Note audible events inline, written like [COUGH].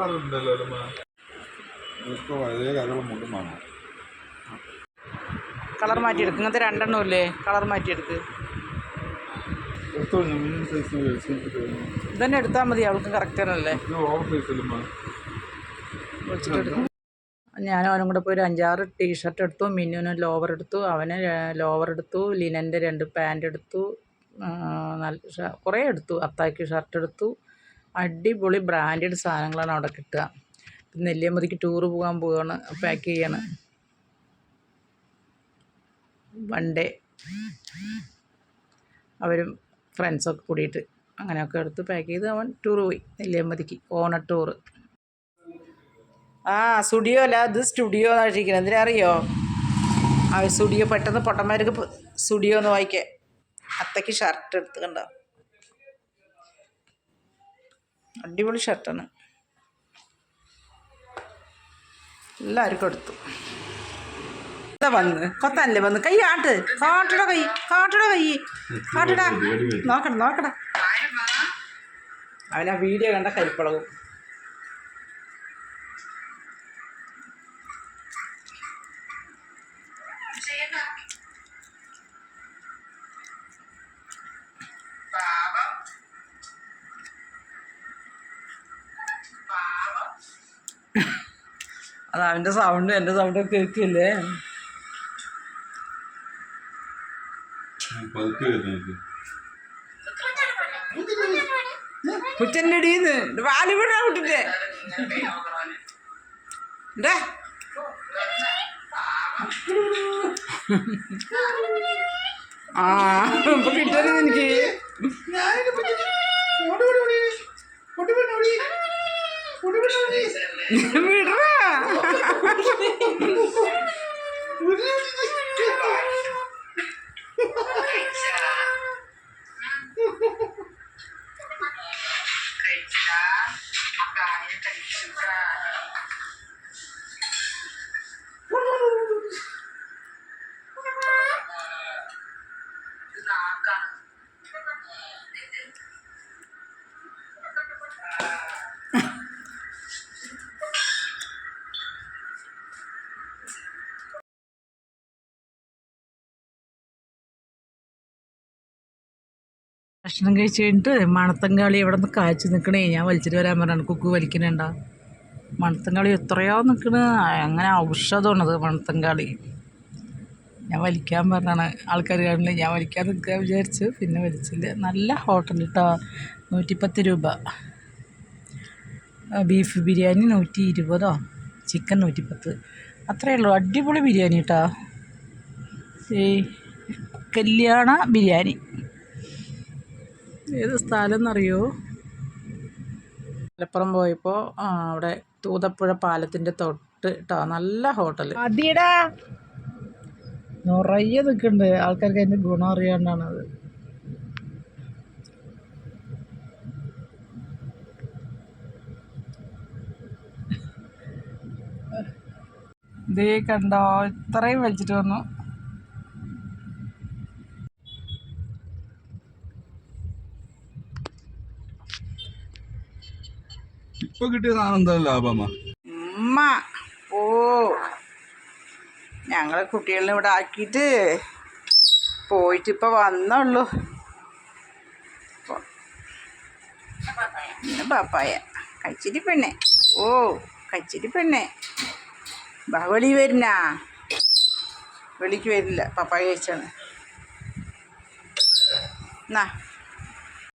Colour ഉണ്ടല്ലോ അമ്മ. ഇതൊക്കെ പഴയ കരകൾ മുണ്ടും വേണം കളർ മാറ്റിയെടുക്ക്. ഇങ്ങനത്തെ രണ്ടെണ്ണം ഇല്ലേ? കളർ മാറ്റിയെടുക്ക്. ഞാൻ ഇതന്നെ എടുത്താൽ മതി. അവൾക്ക് കറക്റ്റ് ആണല്ലേ ഞാനും അവനും കൂടെ പോയി ഒരു അഞ്ചാറ് ടീഷർട്ട് എടുത്തു. മിന്നുവിന് ലോവർ എടുത്തു. അവന് ലോവർ എടുത്തു. ലിനന്റെ രണ്ട് പാന്റ് എടുത്തു. നല്ല കുറേ എടുത്തു. അത്താക്കി ഷർട്ട് എടുത്തു. അടിപൊളി ബ്രാൻഡഡ് സാധനങ്ങളാണ് അവിടെ കിട്ടുക. നെല്ലിയമ്പതിക്ക് ടൂറ് പോകാൻ പോവാണ് പാക്ക് ചെയ്യാണ്. വൺ ഡേ അവരും ഫ്രണ്ട്സൊക്കെ കൂടിയിട്ട് അങ്ങനെയൊക്കെ എടുത്ത് പാക്ക് ചെയ്ത് അവൻ ടൂറ് പോയി നെല്ലിയമ്പതിക്ക് ഓണ ടൂറ് ആ സ്റ്റുഡിയോ അല്ല ഇത് സ്റ്റുഡിയോ എന്നാണ് എന്തിനാ അറിയോ ആ സ്റ്റുഡിയോ പെട്ടെന്ന് പൊട്ടന്മാർക്ക് സ്റ്റുഡിയോ എന്ന് വായിക്കേ. അത്തയ്ക്ക് ഷർട്ട് എടുത്ത് കണ്ടോ? അടിപൊളി ഷർട്ടാണ് എല്ലാവർക്കും എടുത്തു. വന്ന്. കൊത്തല്ലേ വന്ന്? കൈ ആട്ട്. കാട്ടട കൈ. കാട്ടട കൈ. കാട്ടട. [LAUGHS] നോക്കട നോക്കട. അവനാ വീഡിയോ കണ്ട കരിപ്പളകും അത് അവന്റെ സൗണ്ട് എന്റെ സൗണ്ട് കേൾക്കില്ലേ? മുറ്റന്റെ അടിയിന്ന് വാൽ വീടാ കുട്ടിന്റെ ഡേ ആ ഇപ്പൊ കിട്ടരുത് എനിക്ക് விடுறா ഭക്ഷണം കഴിച്ച് കഴിഞ്ഞിട്ട് മണത്തങ്കാളി ഇവിടെ നിന്ന് കാച്ചു നിൽക്കണേ ഞാൻ വലിച്ചിട്ട് വരാൻ പറഞ്ഞാണ്. കുക്ക് വലിക്കണേണ്ട. മണത്തങ്കാളി എത്രയോ നിൽക്കണ അങ്ങനെ ഔഷധമാണത് മണത്തങ്കാളി ഞാൻ വലിക്കാൻ പറഞ്ഞാണ്. ആൾക്കാർ കാണില്ല ഞാൻ വലിക്കാൻ നിൽക്കുക വിചാരിച്ചു. പിന്നെ വലിച്ചില്ല നല്ല ഹോട്ടൽ കേട്ടോ നൂറ്റിപ്പത്ത് രൂപ. ബീഫ് ബിരിയാണി നൂറ്റി ഇരുപതോ ചിക്കൻ നൂറ്റിപ്പത്ത്. അത്രയേ ഉള്ളൂ. അടിപൊളി ബിരിയാണി കേട്ടോ ഈ കല്യാണ ബിരിയാണി. ഏത് സ്ഥലം എന്നറിയോ മലപ്പുറം പോയപ്പോൾ അവിടെ തൂതപ്പുഴ പാലത്തിന്റെ തൊട്ട് കേട്ടോ നല്ല ഹോട്ടൽ നിറയെ നിൽക്കുന്നുണ്ട് ആൾക്കാർക്ക് അതിന്റെ ഗുണം അറിയാണ്ടാണത് ഇതേ കണ്ടോ ഇത്രയും വലിച്ചിട്ട് വന്നു. ഇപ്പൊ കിട്ടിയ സാധനം എന്താ ലാഭമ്മ ഉമ്മ ഓ ഞങ്ങളെ കുട്ടികളെ ഇവിടെ ആക്കിയിട്ട് പോയിട്ട് ഇപ്പോൾ വന്നുള്ളൂ പപ്പായ കഴിച്ചിരി പെണ്ണെ. ഓ കച്ചിരി പെണ്ണെ. ബാ വെളി വരുന്ന. വെളിക്ക് വരില്ല പപ്പായ കഴിച്ചാണ് എന്നാ